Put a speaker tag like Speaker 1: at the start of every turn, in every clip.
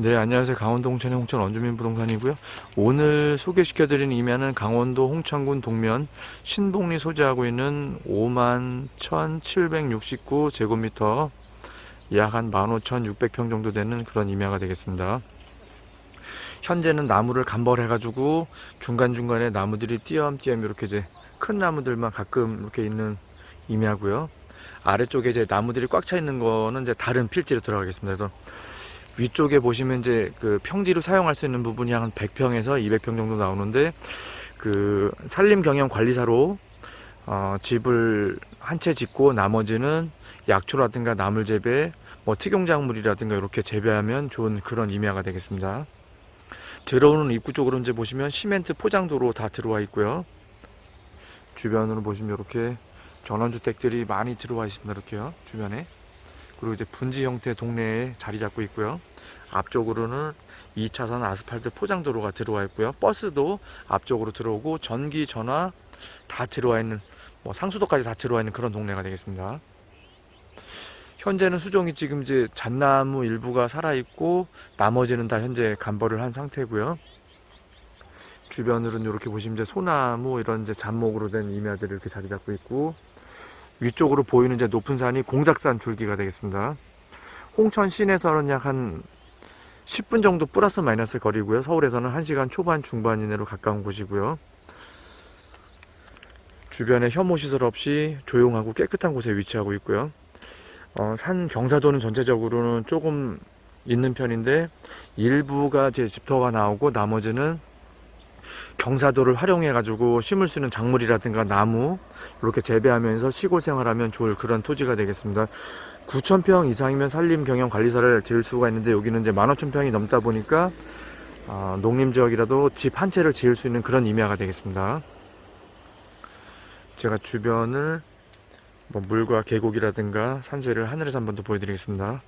Speaker 1: 네, 안녕하세요. 강원도 홍천의 홍천 원주민 부동산이고요. 오늘 소개시켜드리는 임야는 강원도 홍천군 동면 신봉리 소재하고 있는 5만 1,769 제곱미터 약 한 15,600평 정도 되는 그런 임야가 되겠습니다. 현재는 나무를 감벌해가지고 중간중간에 나무들이 띄엄띄엄 이렇게 이제 큰 나무들만 가끔 이렇게 있는 임야고요. 아래쪽에 이제 나무들이 꽉 차 있는 거는 이제 다른 필지로 들어가겠습니다. 그래서 위쪽에 보시면 이제 그 평지로 사용할 수 있는 부분이 한 100평에서 200평 정도 나오는데 그 산림 경영 관리사로 어, 집을 한 채 짓고 나머지는 약초라든가 나물 재배, 뭐 특용작물이라든가 이렇게 재배하면 좋은 그런 임야가 되겠습니다. 들어오는 입구 쪽으로 이제 보시면 시멘트 포장도로 다 들어와 있고요. 주변으로 보시면 이렇게 전원주택들이 많이 들어와 있습니다. 이렇게요. 주변에. 그리고 이제 분지 형태 동네에 자리 잡고 있고요. 앞쪽으로는 2차선 아스팔트 포장도로가 들어와 있고요. 버스도 앞쪽으로 들어오고 전기, 전화 다 들어와 있는 뭐 상수도까지 다 들어와 있는 그런 동네가 되겠습니다. 현재는 수종이 지금 이제 잣나무 일부가 살아 있고 나머지는 다 현재 간벌을 한 상태고요. 주변으로는 이렇게 보시면 이제 소나무 이런 이제 잡목으로 된 임야들이 이렇게 자리 잡고 있고 위쪽으로 보이는 이제 높은 산이 공작산 줄기가 되겠습니다. 홍천 시내에서는 약 한 10분 정도 플러스 마이너스 거리고요. 서울에서는 1시간 초반 중반 이내로 가까운 곳이고요. 주변에 혐오 시설 없이 조용하고 깨끗한 곳에 위치하고 있고요. 어, 산 경사도는 전체적으로는 조금 있는 편인데 일부가 제 집터가 나오고 나머지는 경사도를 활용해 가지고 심을 수 있는 작물이라든가 나무 이렇게 재배하면서 시골 생활하면 좋을 그런 토지가 되겠습니다. 9,000평 이상이면 산림 경영 관리사를 지을 수가 있는데 여기는 이제 15,000평이 넘다 보니까 어, 농림 지역이라도 집 한 채를 지을 수 있는 그런 임야가 되겠습니다. 제가 주변을 뭐 물과 계곡이라든가 산세를 하늘에서 한 번 더 보여드리겠습니다.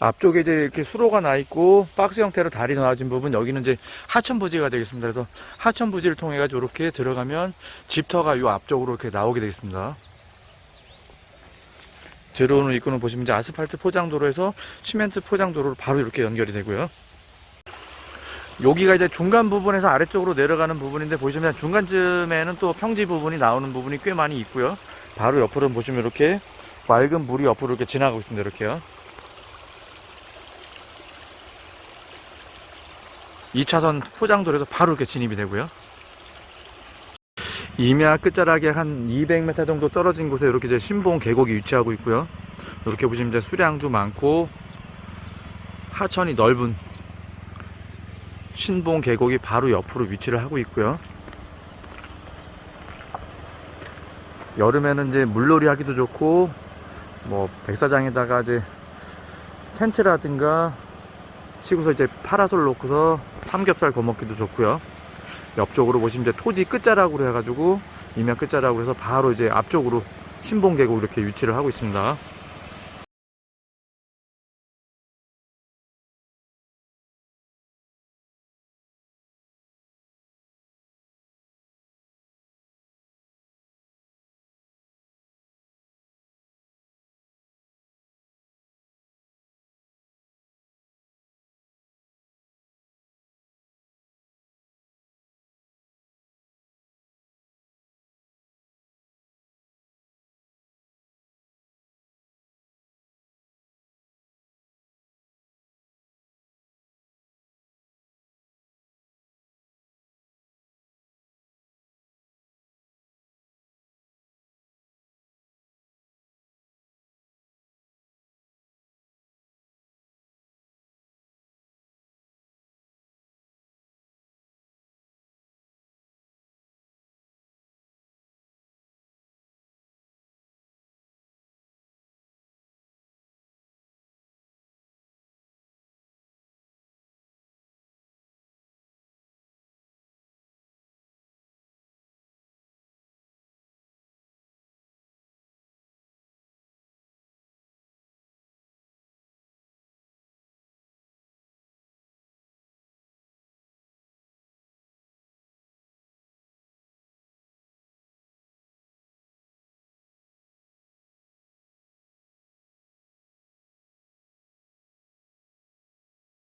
Speaker 1: 앞쪽에 이제 이렇게 수로가 나 있고 박스 형태로 다리 나와진 부분 여기는 이제 하천 부지가 되겠습니다. 그래서 하천 부지를 통해 가지고 이렇게 들어가면 집터가 이 앞쪽으로 이렇게 나오게 되겠습니다. 들어오는 입구는 보시면 이제 아스팔트 포장도로에서 시멘트 포장도로로 바로 이렇게 연결이 되고요. 여기가 이제 중간 부분에서 아래쪽으로 내려가는 부분인데 보시면 중간쯤에는 또 평지 부분이 나오는 부분이 꽤 많이 있고요. 바로 옆으로 보시면 이렇게 맑은 물이 옆으로 이렇게 지나가고 있습니다. 이렇게요. 2차선 포장도로에서 바로 이렇게 진입이 되고요. 임야 끝자락에 한 200m 정도 떨어진 곳에 이렇게 이제 신봉 계곡이 위치하고 있고요. 이렇게 보시면 이제 수량도 많고 하천이 넓은 신봉 계곡이 바로 옆으로 위치를 하고 있고요. 여름에는 이제 물놀이 하기도 좋고 뭐 백사장에다가 이제 텐트라든가 치고서 이제 파라솔 놓고서 삼겹살 구워 먹기도 좋고요. 옆쪽으로 보시면 이제 토지 끝자락으로 해가지고 임야 끝자락으로 해서 바로 이제 앞쪽으로 신봉 계곡 이렇게 위치를 하고 있습니다.